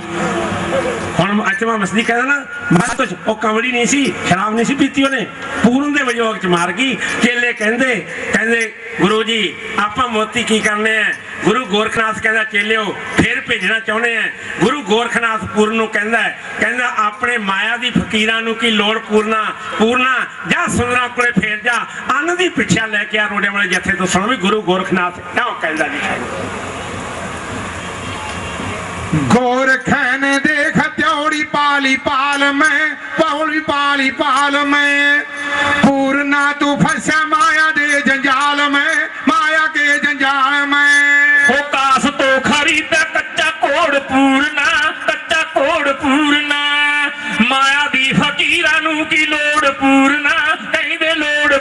ਹੁਣ ਅੱਜ ਮੈਂ ਮਸਤੀ ਕਹਿੰਦਾ ਨਾ ਮੈਂ ਤਾਂ ਉਹ ਕਮੜੀ ਨਹੀਂ ਸੀ, ਸ਼ਰਾਬ ਨਹੀਂ ਸੀ ਪੀਤੀ ਉਹਨੇ। ਪੂਰਨ ਦੇ ਵਿਜੋਗ ਚ ਮਾਰ ਗਈ ਚੇਲੇ ਕਹਿੰਦੇ ਕਹਿੰਦੇ, ਗੁਰੂ ਜੀ, ਆਪਾਂ ਮੋਤੀ ਕੀ ਕਰਨੇ ਆ ਗੁਰੂ ਗੋਰਖਨਾਥ ਕਹਿੰਦਾ, ਚੇਲਿਓ, ਫੇਰ ਭੇਜਣਾ ਚਾਹੁੰਦੇ ਆ ਗੁਰੂ ਗੋਰਖਨਾਥ ਪੂਰਨ ਨੂੰ ਕਹਿੰਦਾ ਕਹਿੰਦਾ, ਆਪਣੇ ਮਾਇਆ ਦੀ ਫਕੀਰਾਂ ਨੂੰ ਕੀ ਲੋੜ ਪੂਰਨਾ ਪੂਰਨਾ? ਜਾਂ ਸੁੰਦਰਾ ਉਹਨਾਂ ਕੋਲੇ ਫੇਰ ਜਾ ਅੰਨ ਦੀ ਪਿੱਛਾ ਲੈ ਕੇ ਆ ਰੋੜੇ ਵਾਲੇ ਜੱਥੇ ਤੋਂ ਸੁਣ ਵੀ ਗੁਰੂ ਗੋਰਖਨਾਥ ਕਿਉਂ ਕਹਿੰਦਾ ਜੀ? ਗੋਰਖੈਨ ਦੇਖ ਤਿਉੜੀ ਪਾਲੀ ਪਾਲ ਮੈਂ ਪੌੜੀ ਪਾਲੀ ਪਾਲ ਮੈਂ। ਪੂਰਨਾ ਤੂੰ ਫਸਿਆ ਮਾਇਆ ਦੇ ਜੰਜਾਲ ਮੈਂ ਮਾਇਆ ਕੇ ਜੰਜਾਲ ਮੈਂ। ਹੋ ਕਾਸ ਤੋਂ ਖਰੀ ਕੱਚਾ ਕੋੜ ਪੂਰਨਾ ਕੱਚਾ ਕੋੜ ਪੂਰਨਾ ਮਾਇਆ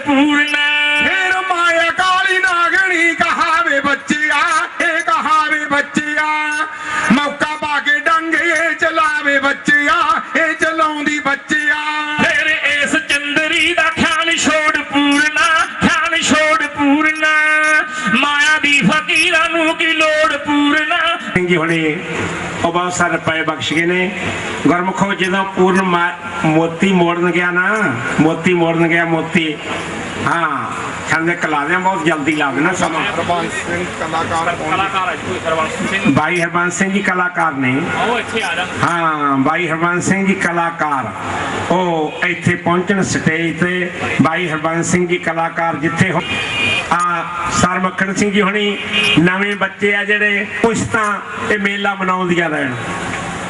पूर्ण फिर माया काली नागणी कहावे बच्चिया हे कहावे बच्चिया मौका पाके डंग ये चलावे बच्चिया हे चलाउंदी बच्चिया फिर इस चंदरी दा ख्याल छोड़ पूर्ण ख्याल छोड़ पूर्ण माया दी फकीरां ਨੂੰ ਕੀ ਲੋੜ पूर्ण ਹੁਣੇ ਉਹ ਬਹੁਤ ਸਾਰੇ ਪਏ ਬਖਸ਼ ਗਏ ਨੇ ਗੁਰਮੁਖੋ ਜਦੋਂ ਪੂਰਨ ਮਾ- ਮੋਤੀ ਮੋੜਨ ਗਿਆ ਨਾ ਮੋਤੀ ਮੋੜਨ ਗਿਆ ਮੋਤੀ ਹਾਂ ਕਹਿੰਦੇ ਕਲਾਦਿਆਂ ਬਹੁਤ ਜਲਦੀ ਲਾ ਦੇਣਾ ਸਮਾਂ। ਹਰਬੰਸ ਸਿੰਘ ਕਲਾਕਾਰ ਕਲਾਕਾਰ ਹੈ ਕੋਈ ਸਰਵੰਸ ਸਿੰਘ ਬਾਈ ਹਰਬੰਸ ਸਿੰਘ ਜੀ ਕਲਾਕਾਰ ਨੇ। ਆਓ ਇੱਥੇ ਆ ਜਾ ਹਾਂ ਬਾਈ ਹਰਬੰਸ ਸਿੰਘ ਜੀ ਕਲਾਕਾਰ। ਉਹ ਇੱਥੇ ਪਹੁੰਚਣ ਸਟੇਜ ਤੇ ਬਾਈ ਹਰਬੰਸ ਸਿੰਘ ਜੀ ਕਲਾਕਾਰ ਜਿੱਥੇ ਹੋ ਆ ਸਰ ਮੱਖਣ ਸਿੰਘ ਜੀ ਹੁਣੀ ਨਵੇਂ ਬੱਚੇ ਆ ਜਿਹੜੇ ਕੁਛ ਤਾਂ ਇਹ ਮੇਲਾ ਮਨਾਉਂਦੀਆਂ ਰਹਿਣ।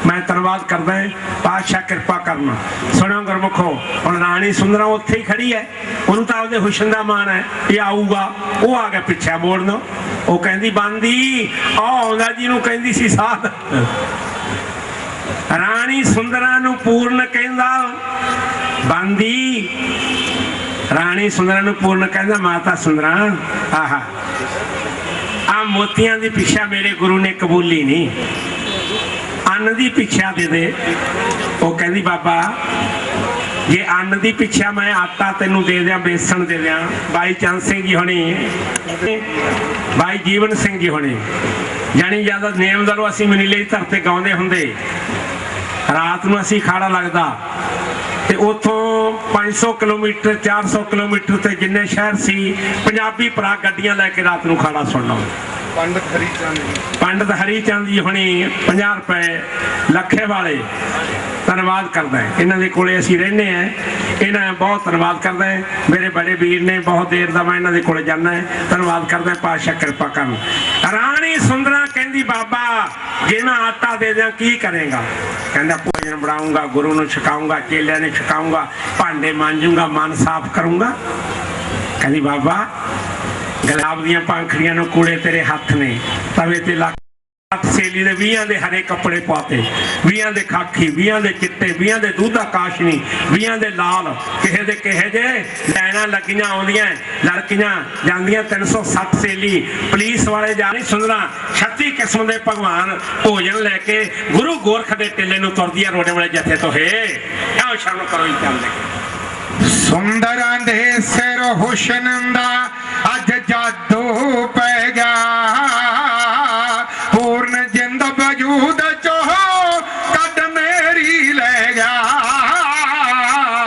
ਮੈਂ ਧੰਨਵਾਦ ਕਰਦਾ ਹਾਂ, ਪਾਤਸ਼ਾਹ ਕਿਰਪਾ ਕਰਨਾ। ਸੁਣੋ ਗੁਰਮੁਖੋ, ਹੁਣ ਰਾਣੀ ਸੁੰਦਰਾ ਉੱਥੇ ਹੀ ਖੜੀ ਹੈ। ਉਹਨੂੰ ਤਾਂ ਉਹਦੇ ਹੁਸ਼ਨ ਦਾ ਮਾਣ ਹੈ ਇਹ ਆਊਗਾ, ਉਹ ਆ ਗਿਆ ਪਿੱਛੇ ਮੋੜਨ। ਉਹ ਕਹਿੰਦੀ ਬੰਦੀ ਆ ਆਉਂਦਾ ਜੀ ਨੂੰ ਕਹਿੰਦੀ ਸੀ ਸਾਧ। ਰਾਣੀ ਸੁੰਦਰਾ ਨੂੰ ਪੂਰਨ ਕਹਿੰਦਾ ਬੰਦੀ ਰਾਣੀ ਸੁੰਦਰਾ ਨੂੰ ਪੂਰਨ ਕਹਿੰਦਾ, ਮਾਤਾ ਸੁੰਦਰਾ, ਆਹਾ। ਆ ਮੋਤੀਆਂ ਦੀ ਪਿੱਛਾ ਮੇਰੇ ਗੁਰੂ ਨੇ ਕਬੂਲੀ ਨਹੀਂ। ਅੰਨ ਦੀ ਪਿੱਛਾ ਦੇ ਦੇ। ਉਹ ਕਹਿੰਦੀ, ਬਾਬਾ, ਜੇ ਅੰਨ ਦੀ ਪਿੱਛਾ ਮੈਂ ਆਟਾ ਤੈਨੂੰ ਦੇ ਦਿਆਂ, ਬੇਸਣ ਦੇ ਦਿਆਂ, ਬਾਈ ਚੰਦ ਸਿੰਘ ਜੀ ਹੋਣੀ, ਬਾਈ ਜੀਵਨ ਸਿੰਘ ਜੀ ਹੋਣੀ, ਜਾਣੀ ਜ਼ਿਆਦਾ ਨੇਮ ਦਰੋ ਅਸੀਂ ਮਨੀਲੇ ਦੀ ਧਰਤੀ ਗਾਉਂਦੇ ਹੁੰਦੇ। ਰਾਤ ਨੂੰ ਅਸੀਂ ਖਾੜਾ ਲੱਗਦਾ ਤੇ ਉਥੋਂ 500 ਕਿਲੋਮੀਟਰ 400 ਕਿਲੋਮੀਟਰ ਤੇ ਜਿੰਨੇ ਸ਼ਹਿਰ ਸੀ, ਪੰਜਾਬੀ ਭਰਾ ਗੱਡੀਆਂ ਲੈ ਕੇ ਰਾਤ ਨੂੰ ਖਾੜਾ ਸੁਣਨਾ। ਪੰਡਤ ਹਰੀ ਜੀ। ਪੰਡਤ ਹਰੀ ਜੀ ਹੁਣੀ 50 ਰੁਪਏ ਲੱਖੇ ਵਾਲੇ ਧੰਨਵਾਦ ਕਰਦਾ ਇਹਨਾਂ ਦੇ ਕੋਲੇ ਅਸੀਂ ਰਹਿੰਦੇ ਆ ਇਹਨਾਂ ਬਹੁਤ ਧੰਨਵਾਦ ਕਰਦਾ ਮੇਰੇ ਬੜੇ ਵੀਰ ਨੇ ਬਹੁਤ ਦੇਰ ਦਾ ਮੈਂ ਇਹਨਾਂ ਦੇ ਕੋਲੇ ਜਾਣਾ ਧੰਨਵਾਦ ਕਰਦਾ ਪਾਤਸ਼ਾਹ ਕਿਰਪਾ ਕਰਨ। ਰਾਣੀ ਸੁੰਦਰਾ ਕਹਿੰਦੀ, ਬਾਬਾ, ਜੇ ਮੈਂ ਆਟਾ ਦੇ ਦਿਆਂ, ਕੀ ਕਰੇਗਾ? ਕਹਿੰਦਾ, ਭੋਜਨ ਬਣਾਉਂਗਾ, ਗੁਰੂ ਨੂੰ ਛਕਾਉਂਗਾ ਚੇਲਿਆਂ ਨੂੰ ਛਕਾਉਂਗਾ, ਭਾਂਡੇ ਮਾਂਜੂਗਾ, ਮਨ ਸਾਫ਼ ਕਰੂੰਗਾ। ਕਹਿੰਦੀ, ਬਾਬਾ ਗੁਲਾਬ ਦੀਆਂ ਪੰਖੜੀਆਂ ਨੂੰ ਕੂੜੇ ਤੇਰੇ ਹੱਥ ਨੇ। ਤਵੇ ਤੇ ਲੱਖ ਸੇਲੀ ਦੇ 20 ਦੇ ਹਰੇ ਕੱਪੜੇ ਪਾਤੇ 20 ਦੇ ਖਾਕੀ 20 ਦੇ ਚਿੱਟੇ 20 ਦੇ ਦੁੱਧਾ ਕਾਸ਼ਨੀ 20 ਦੇ ਲਾਲ ਕਿਸੇ ਦੇ ਕਿਹੇ ਜੇ ਲੈਣਾ ਲੱਗੀਆਂ ਆਉਂਦੀਆਂ, ਲੜਕੀਆਂ ਜਾਂਦੀਆਂ 360 ਸੇਲੀ, ਪੁਲਿਸ ਵਾਲੇ ਜਾ ਨਹੀਂ ਸੁਣਨਾ। 36 ਕਿਸਮ ਦੇ ਭਗਵਾਨ ਭੋਜਨ ਲੈ ਕੇ ਗੁਰੂ ਗੋਰਖ ਦੇ ਟਿੱਲੇ ਨੂੰ ਤੁਰਦੀਆਂ ਰੋੜੇ ਵਾਲੇ ਜਥੇ ਤੋਂ ਹੇ। ਆਓ ਸ਼ਰਮ ਕਰੋ ਹੀ ਚੱਲਦੇ ਸੁੰਦਰਾਂ ਦੇ ਸਿਰ ਹੁਸਨ ਦਾ ਜਾਦੂ ਪੈ ਗਿਆ ਪੂਰਨ ਜਿੰਦ ਵਜੂਦ ਚੋ ਕੱਢ ਮੇਰੀ ਲੈ ਗਿਆ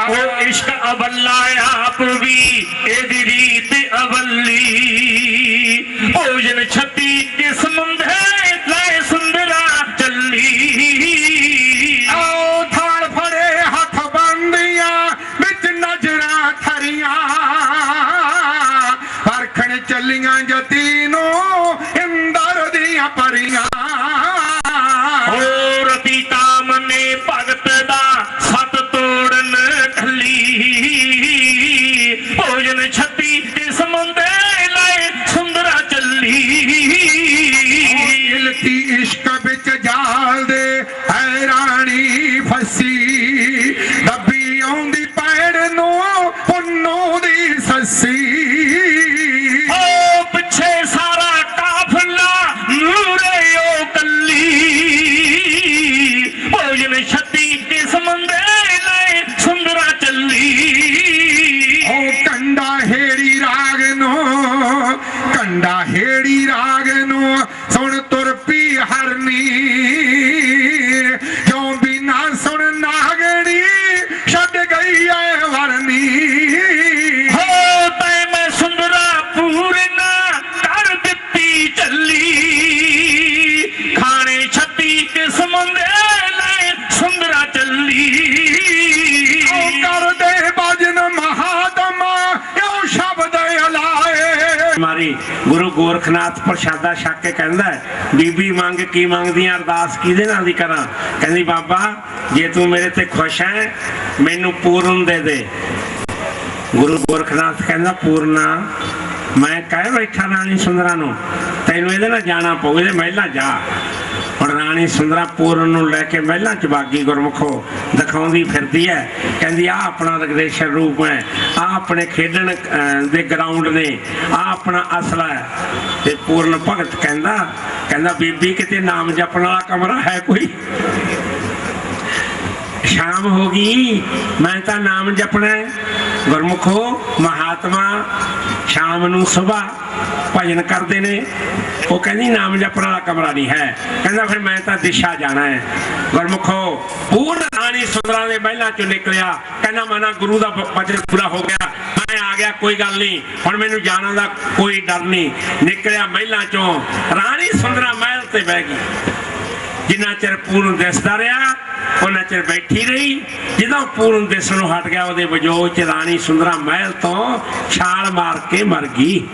ਉਹ ਇਸ਼ਕ ਅਵੱਲਾ ਆਪ ਵੀ ਇਹਦੀ ਗੋਰਖਨਾਥ ਪ੍ਰਸ਼ਾਦਾ ਛਕ ਕੇ ਕਹਿੰਦਾ ਬੀਬੀ ਮੰਗ ਕੀ ਮੰਗਦੀ ਅਰਦਾਸ ਕਿਹਦੇ ਨਾਲ ਦੀ ਕਰਾਂ? ਕਹਿੰਦੀ, ਬਾਬਾ, ਜੇ ਤੂੰ ਮੇਰੇ ਤੇ ਖੁਸ਼ ਹੈ, ਮੈਨੂੰ ਪੂਰਨ ਦੇ ਦੇ। ਗੁਰੂ ਗੋਰਖਨਾਥ ਕਹਿੰਦਾ, ਪੂਰਨਾ ਮੈਂ ਕਹਿ ਬੈਠਾ ਰਾਣੀ ਸੁੰਦਰਾ ਨੂੰ, ਤੈਨੂੰ ਇਹਦੇ ਨਾਲ ਜਾਣਾ ਪਊ, ਇਹਦੇ ਮਹਿਲਾ ਜਾ। ਹੁਣ ਰਾਣੀ ਸੁੰਦਰਾ ਪੂਰਨ ਨੂੰ ਲੈ ਕੇ ਮਹਿਲਾਂ ਚ ਬਾਗੀ ਗੁਰਮੁਖੋ ਦਿਖਾਉਂਦੀ ਫਿਰਦੀ ਹੈ। ਕਹਿੰਦੀ ਆ ਆਪਣਾ ਰਗਦੇਸ਼ਰ ਰੂਪ ਹੈ। ਆ ਆਪਣੇ ਖੇਡਣ ਦੇ ਗਰਾਊਂਡ ਨੇ। ਆ ਆਪਣਾ ਅਸਲਾ ਹੈ। ਤੇ ਪੂਰਨ ਭਗਤ ਕਹਿੰਦਾ ਕਹਿੰਦਾ, ਬੀਬੀ, ਕਿਤੇ ਨਾਮ ਜਪਣ ਵਾਲਾ ਕਮਰਾ ਹੈ ਕੋਈ? ਸ਼ਾਮ ਹੋ ਗਈ। ਮੈਂ ਤਾਂ ਨਾਮ ਜਪਣਾ ਗੁਰਮੁਖੋ, ਮਹਾਤਮਾ, ਸ਼ਾਮ ਨੂੰ ਸਵੇਰ ਭਜਨ ਕਰਦੇ ਨੇ। ਉਹ ਕਹਿੰਦੀ, ਨਾਮ ਜਪਣ ਵਾਲਾ ਕਮਰਾ ਨਹੀਂ ਹੈ। ਕਹਿੰਦਾ, ਫਿਰ ਮੈਂ ਤਾਂ ਦਿਸ਼ਾ ਜਾਣਾ ਹੈ। ਗੁਰਮੁਖੋ, ਪੂਰਨ ਰਾਣੀ ਸੁੰਦਰਾਂ ਦੇ ਮਹਿਲਾਂ ਚੋਂ ਨਿਕਲਿਆ। ਕਹਿੰਦਾ, ਮਨਾ ਗੁਰੂ ਦਾ ਵਚਨ ਪੂਰਾ ਹੋ ਗਿਆ। ਮੈਂ ਆ ਗਿਆ, ਕੋਈ ਗੱਲ ਨਹੀਂ। ਹੁਣ ਮੈਨੂੰ ਜਾਣਾ ਦਾ ਕੋਈ ਡਰ ਨਹੀਂ। ਨਿਕਲਿਆ ਮਹਿਲਾਂ ਚੋਂ। ਰਾਣੀ ਸੁੰਦਰਾ ਮਹਿਲ ਤੇ ਬਹਿ ਗਈ। ਜਿੰਨਾ ਚਿਰ ਪੂਰਨ ਦਿਸਦਾ ਰਿਹਾ, ਉਹਨਾਂ ਚਿਰ ਬੈਠੀ ਰਹੀ। ਜਦੋਂ ਪੂਰਨ ਦਿਸ ਨੂੰ ਹਟ ਗਿਆ, ਉਹਦੇ ਵਜੋ ਚ ਰਾਣੀ ਸੁੰਦਰਾ ਮਹਿਲ ਤੋਂ ਛਾਲ ਮਾਰ ਕੇ ਮਰ ਗਈ।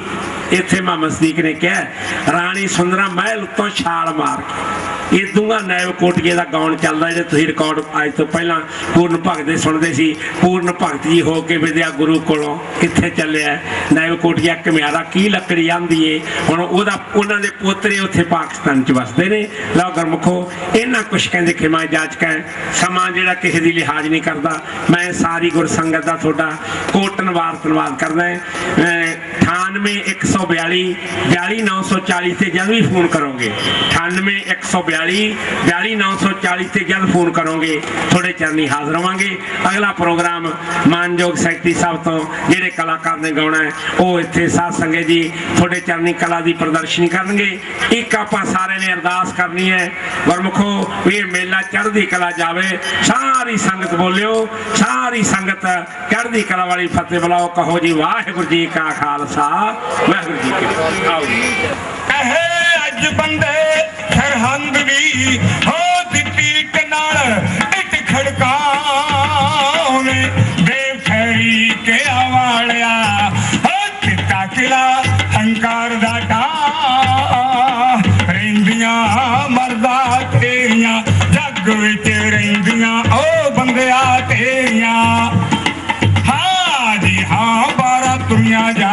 ਇੱਥੇ ਮਾਮਾ ਸਦੀਕ ਨੇ ਕਿਹਾ, ਰਾਣੀ ਸੁੰਦਰਾ ਮਹਿਲ ਤੋਂ ਛਾਲ ਮਾਰ ਕੇ। ਇਹ ਦੂੰਗਾ ਨਾਇਬ ਕੋਟੀਏ ਦਾ ਗਾਉਣ ਚੱਲਦਾ ਜੇ ਤੁਸੀਂ ਰਿਕਾਰਡ ਅੱਜ ਤੋਂ ਪਹਿਲਾਂ ਪੂਰਨ ਭਗਤ ਦੇ ਸੁਣਦੇ ਸੀ। ਪੂਰਨ ਭਗਤ ਜੀ ਹੋ ਕੇ ਵਿਦਿਆ ਗੁਰੂ ਕੋਲੋਂ ਕਿੱਥੇ ਚੱਲਿਆ? ਨਾਇਬ ਕੋਟੀਆ ਘਮਿਆਰਾ ਕੀ ਲੱਕੜੀ ਆਂਦੀ ਏ? ਹੁਣ ਉਹਦਾ ਉਹਨਾਂ ਦੇ ਪੋਤਰੇ ਉੱਥੇ ਪਾਕਿਸਤਾਨ ਚ ਵਸਦੇ ਨੇ। ਲਓ ਗੁਰਮੁਖੋ, ਇਹਨਾਂ ਕੁਛ ਕਹਿੰਦੇ ਖਿਮਾ ਮੈਂ ਜਾਚਕਾਂ, ਸਮਾਂ ਜਿਹੜਾ ਕਿਸੇ ਦੀ ਲਿਹਾਜ਼ ਨਹੀਂ ਕਰਦਾ। ਸਾਰੀ ਗੁਰ ਦਾ ਤੁਹਾਡਾ ਕੋਟ ਧੰਨਵਾਦ ਕਰਦਾ ਹਾਂ। 98142 42940 ਤੇ ਜਦ ਵੀ ਫੋਨ ਕਰੋਗੇ। 98142 42940 ਤੇ ਜਦ ਫੋਨ ਕਰੋਗੇ, ਤੁਹਾਡੇ ਚਰਨੀ ਹਾਜ਼ਰ ਹੋਵਾਂਗੇ। ਅਗਲਾ ਪ੍ਰੋਗਰਾਮ ਮਾਨਯੋਗ ਸੈਕਟਰੀ ਸਾਹਿਬ ਤੋਂ ਜਿਹੜੇ ਕਲਾਕਾਰ ਨੇ ਗਾਉਣਾ ਉਹ ਇੱਥੇ ਸਾਧ ਸੰਗਤ ਜੀ ਤੁਹਾਡੇ ਚਰਨੀ ਕਲਾ ਦੀ ਪ੍ਰਦਰਸ਼ਨੀ ਕਰਨਗੇ। ਇੱਕ ਆਪਾਂ ਸਾਰੇ ਨੇ ਅਰਦਾਸ ਕਰਨੀ ਹੈ, ਗੁਰਮੁਖੋ ਵੀ ਇਹ ਮੇਲਾ ਚੜ੍ਹਦੀ ਕਲਾ ਜਾਵੇ, ਸਾਰੀ ਸੰਗਤ ਬੋਲਿਓ ਸਾਰੀ ਸੰਗਤ ਚੜ੍ਹਦੀ ਕਲਾ ਵਾਲੀ ਫਤਿਹ ਬੁਲਾਓ, ਕਹੋ ਜੀ, ਵਾਹਿਗੁਰੂ ਜੀ ਕਾ ਖਾਲਸਾ, ਵਾਹਿਗੁਰੂ ਜੀ ਕੀ ਫਤਿਹ। ਆਓ ਜੀ। ਅੱਜ ਬੰਦੇ ਸਰਹੰਦ ਦੀ ਹੋ ਦਿੱਤੀ ਕਨਾਲ, ਇੱਟ ਖੜਕਾਉਣੇ ਬੇਖੈਰੀ ਕੇ ਆਵਾਲਿਆ। ਹੋ ਚਿੱਟਾ ਕਿਲਾ, ਹੰਕਾਰ ਦਾ ਢਾ ਰਹਿੰਦੀਆਂ ਮਰਦਾ ਤੇਰੀਆਂ ਜੱਗ ਵਿੱਚ ਗਿਆ ਟੇਰੀਆਂ ਹਾਂ ਜੀ ਹਾਂ ਬਾਰਾ ਦੁਨੀਆ ਜਾ